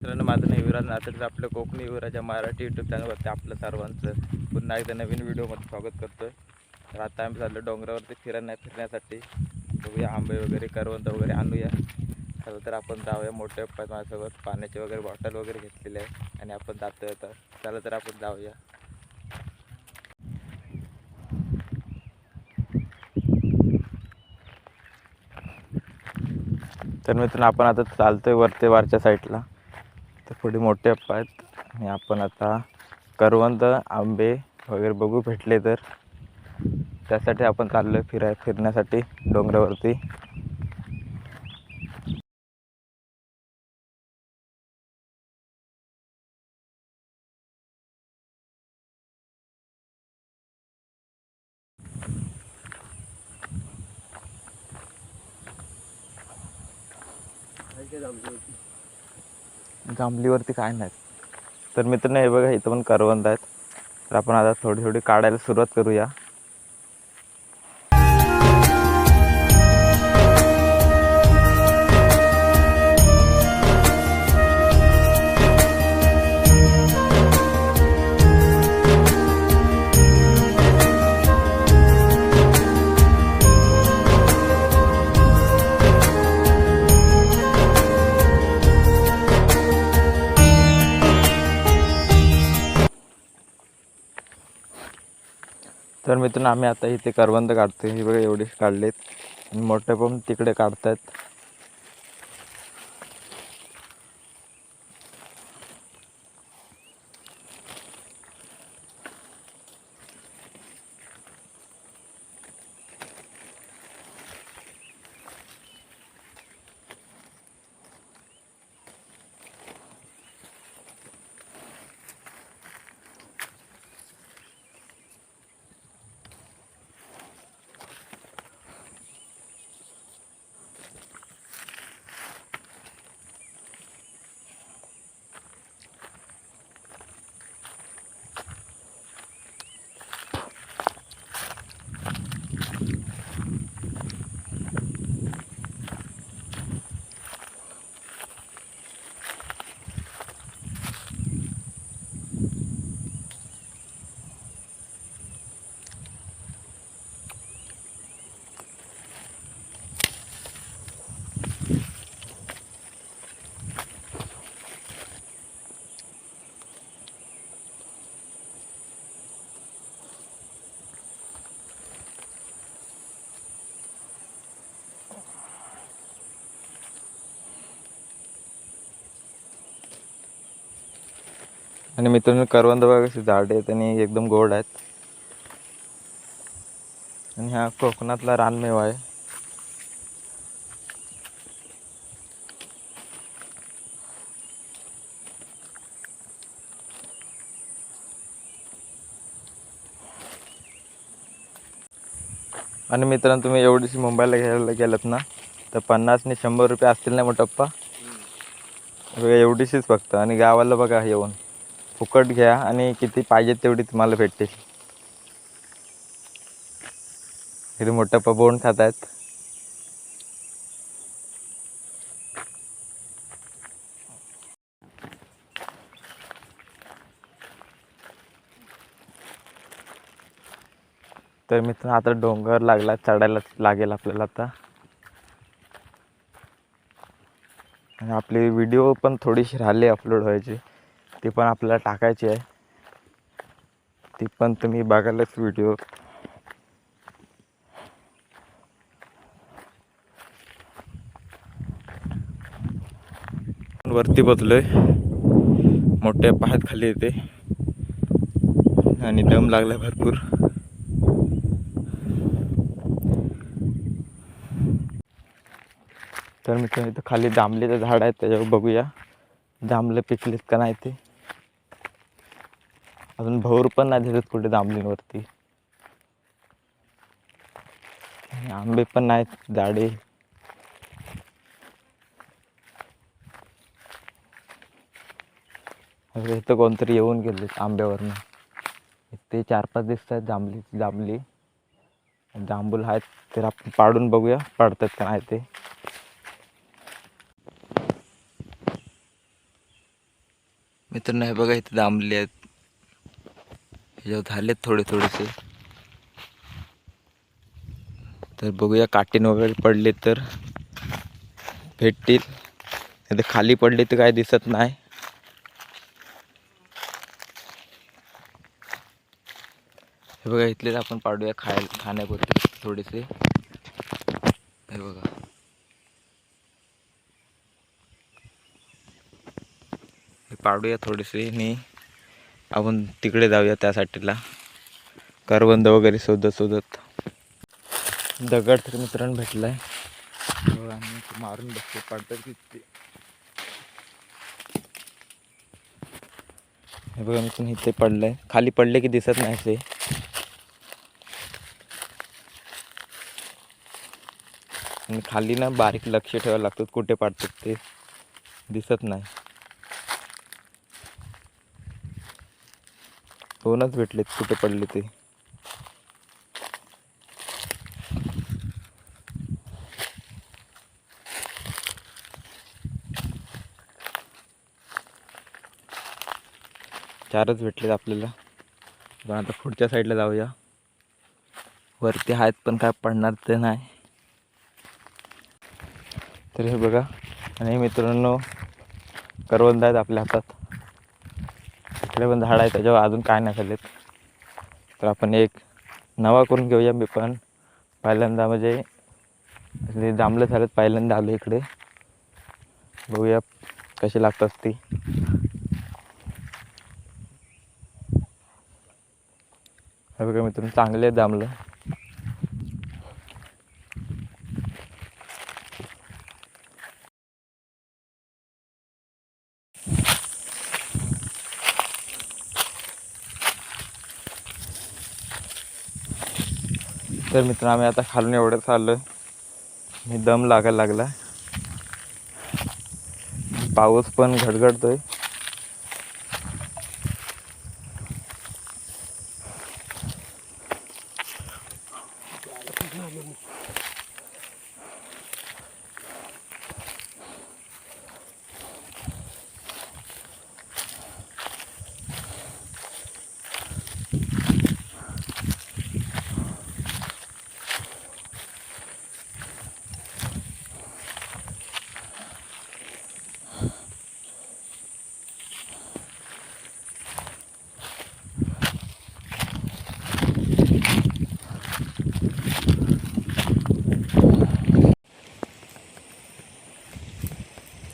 मित्रांनो माझं नाव युवराज नातर आपलं कोकणी युवराजा मराठी यूट्यूब चॅनलवरती आपलं सर्वांचं पुन्हा एकदा नवीन व्हिडिओमध्ये स्वागत करतो तर आता आम्ही चाललो डोंगरावरती फिरण्या फिरण्यासाठी. बघूया आंबे वगैरे करवंद वगैरे आणूया. चला तर आपण जाऊया मोठ्या पप्पा माझ्यासोबत पाण्याची वगैरे बॉटल वगैरे घेतलेली आहे आणि आपण जातो आता. चला तर आपण जाऊया. तर मित्रांनो आपण आता चालतोय वरते वरच्या साईडला तर पुढे मोठे अप्पा आहेत. आणि आपण आता करवंद आंबे वगैरे बघू भेटले तर. त्यासाठी आपण चाललो आहे फिराय फिरण्यासाठी डोंगरावरती. जांभलीवरती काय नाही तर मित्रांनो हे बघा इथं पण करवंद आहेत. तर आपण आता थोडी थोडी काढायला सुरुवात करूया. मित्रांनो आम्ही आता इथे करवंद काढतोय. हे बघा एवढे काढलेत. आणि मोठे पण तिकडे काढतायत. आणि मित्रांनो करवंद बघा कशी झाड आहेत आणि एकदम गोड आहेत. आणि हा कोकणातला रानमेवा आहे. आणि मित्रांनो तुम्ही एवढीशी मुंबईला घ्यायला गेलात ना तर पन्नास आणि शंभर रुपये असतील ना मोठप्पा? बघा एवढीशीच फक्त. आणि गावाला बघा येऊन. फुकट घ्या आणि किती पाहिजे तेवढी तुम्हाला भेटतील इथे मोठप्पा बोंड खात आहेत तर मित्र आता डोंगर लागला चढायला लागेल आपल्याला आता. आणि आपली व्हिडिओ पण थोडीशी राहिली अपलोड व्हायची. ती पण आपल्याला टाकायची आहे. ती पण तुम्ही बघायलाच व्हिडिओ वरती बदलोय मोठ्या पाहात खाली येते. आणि दम लागला भरपूर. तर मित्रांनो इथं खाली जांभलेचं झाड आहे त्याच्यावर बघूया. जांभलं पिकलेत का नाही ते. अजून भोर पण नाही दिसत कुठे जांभलींवरती आंबे पण नाहीत झाडे इथं कोणतरी येऊन गेले आंब्यावरनं. ते चार पाच दिसत आहेत जांभली जांभली जांभूल आहेत तर आपण पाडून बघूया पाडतात का नाही ते. मित्रांनो हे बघा इथे जांबली आहेत. ह्याच्यावर झालेत थोडे थोडेसे. तर बघूया काटेन वगैरे पडले तर भेटतील. नाही तर खाली पडले तर काय दिसत नाही. हे बघा इथलेच आपण पाडूया खायला खाण्यापुरते थोडेसे. हे बघा. हे पाडूया थोडेसे आणि आपण तिकडे जाऊया त्या साठीला करवंद वगैरे शोधत शोधत. दगड तर मित्रांनो भेटलाय. हो, ते मारून बसते पडतात किती हे बघा मी पण इथे पडलंय. खाली पडले की दिसत नाही ते. आणि खाली ना बारीक लक्ष ठेवावं लागतं कुठे पडतात ते. दिसत नाही. दोनच भेटलेत कुठे पडले ते. चारच भेटलेत आपल्याला. पण आता पुढच्या साईडला जाऊया. वरती आहेत पण काय पडणार ते नाही. तर हे बघा. आणि मित्रांनो करवंद आहेत आपल्या हातात. इकडे पण झाड आहे त्याच्यावर अजून काय नाही झालेत तर आपण एक नवा करून घेऊया मी पण. पहिल्यांदा म्हणजे ते जांभलं झालं पहिल्यांदा आलो इकडे. बघूया कशी लागतात ती. हे बघा मित्रांनो चांगले आहेत जांभलं तर मित्रांनो आम्ही आता खालून एवढं चाललो मी दम लागायला लागला. पाऊस पण घडघडतोय.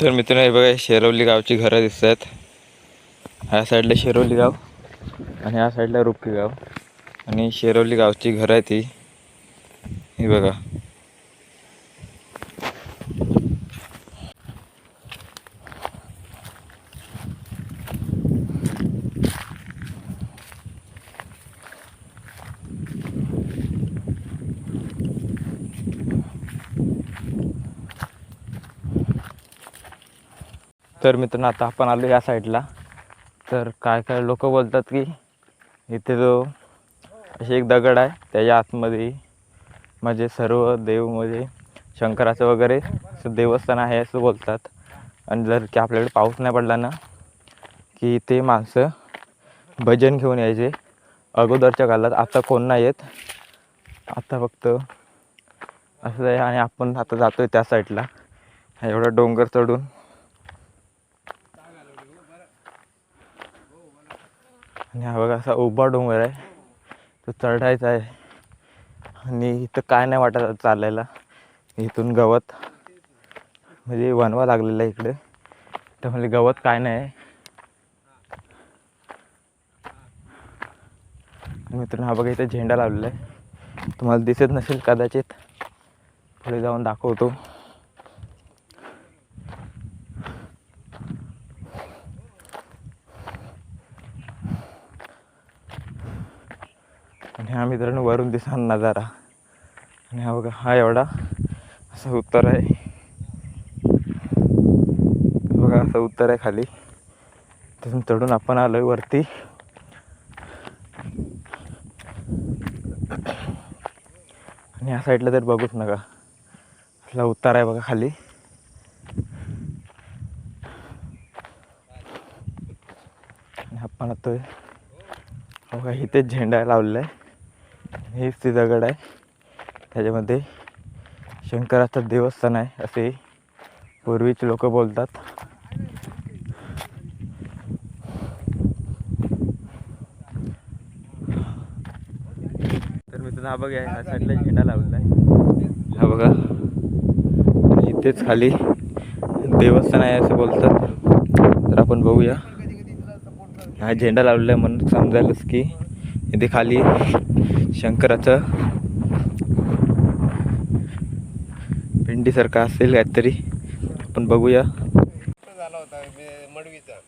तर मित्रांनो हे बघा शेरवली गावची घरं दिसत आहेत ह्या साईडला शेरवली गाव आणि ह्या साईडला रुपकी गाव. आणि शेरवली गावची घरं आहे ती ही बघा. तर मित्रांनो आता आपण आलो या साईडला तर काय काय लोक बोलतात की इथे जो अशी एक दगड आहे त्याच्या आतमध्ये म्हणजे सर्व देव म्हणजे शंकराचं वगैरे असं देवस्थान आहे असं बोलतात. आणि जर की आपल्याकडे पाऊस नाही पडला ना की ते माणसं भजन घेऊन यायचे. अगोदरच्या काळात आता कोण नाही येत. आता फक्त असं आहे आणि आपण आता जातोय त्या साईडला एवढा डोंगर चढून. आणि हा बघा असा उभा डोंगर आहे. तो चढायचा आहे. आणि इथं काय नाही वाटत चालायला. इथून गवत म्हणजे वनवा लागलेला आहे इकडे. त्यामुळे म्हणजे गवत काय नाही. आहे मित्रांनो हा बघा इथे झेंडा लावलेला आहे. तुम्हाला दिसत नसेल कदाचित. पुढे जाऊन दाखवतो. आणि हा मित्रांनो वरून दिसा नजारा. आणि हा बघा हा एवढा असा उत्तर आहे. बघा असं उत्तर आहे खाली. तिथून चढून आपण आलोय वरती. आणि या साईडला तर बघूच नका. असला उत्तर आहे बघा खाली. आपण राहतोय बघा इथेच झेंडा लावलेला आहे. हेच ते दगड आहे. त्याच्यामध्ये शंकराचं देवस्थान आहे असे पूर्वीचे लोक बोलतात. तर मित्रांनो हा बघा ह्या साईडला झेंडा लावलेला आहे हा बघा. इथेच खाली देवस्थान आहे असं बोलतात. तर आपण बघूया. हा झेंडा लावलेला आहे म्हणून समजायलाच की इथे खाली शंकराचं पिंडीसारखं असेल काहीतरी. आपण बघूया. झाला होता मडवीचा.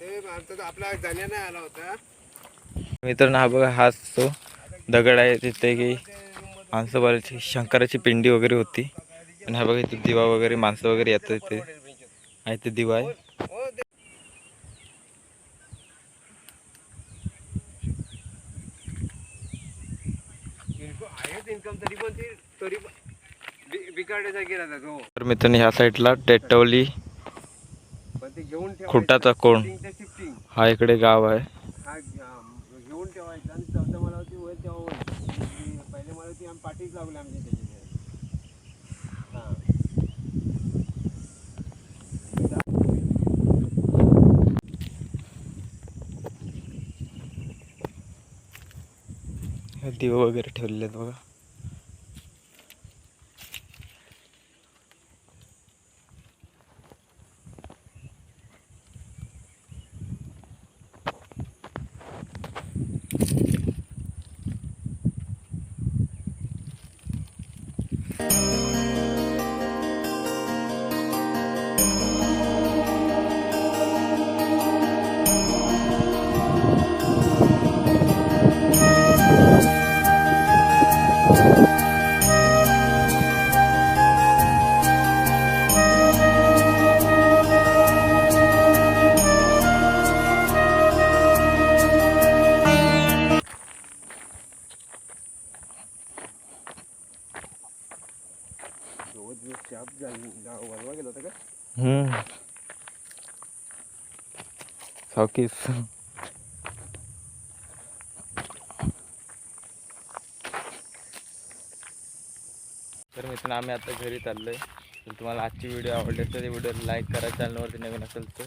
ते आपला जाण्याने आला होता. मित्रांनो हा बघा हाच तो दगड आहे तिथे की माणसं शंकराची पिंडी वगैरे होती. आणि हा बघा इथे दिवा वगैरे माणसं वगैरे येतात इथे. आहे ते दिवा आहे हो ते इनको आहेत इन्कम तरी पण ती तरी गेला जातो तर मित्रांनो ह्या साईडला टेटवली पण ते घेऊन ठेवायचं. खुटाचा कोण. हा इकडे गाव आहे. हा घेऊन ठेवायचं. आणि मला होती तेव्हा पहिले मला होती आम्ही पाठीच लागले आमच्या त्याच्या हे. दिवे वगैरे ठेवलेले आहेत बघा. नक्कीच. तर मित्रांनो आम्ही आता घरी चाललोय. तर तुम्हाला आजची व्हिडिओ आवडली तर व्हिडिओ लाईक करा चॅनलवरती नवीन असेल तर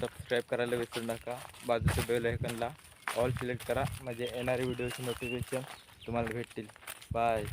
सबस्क्राईब करायला विसरू नका. बाजूच्या बेल आयकनला ऑल सिलेक्ट करा. म्हणजे येणारे व्हिडिओचे नोटिफिकेशन तुम्हाला भेटतील. बाय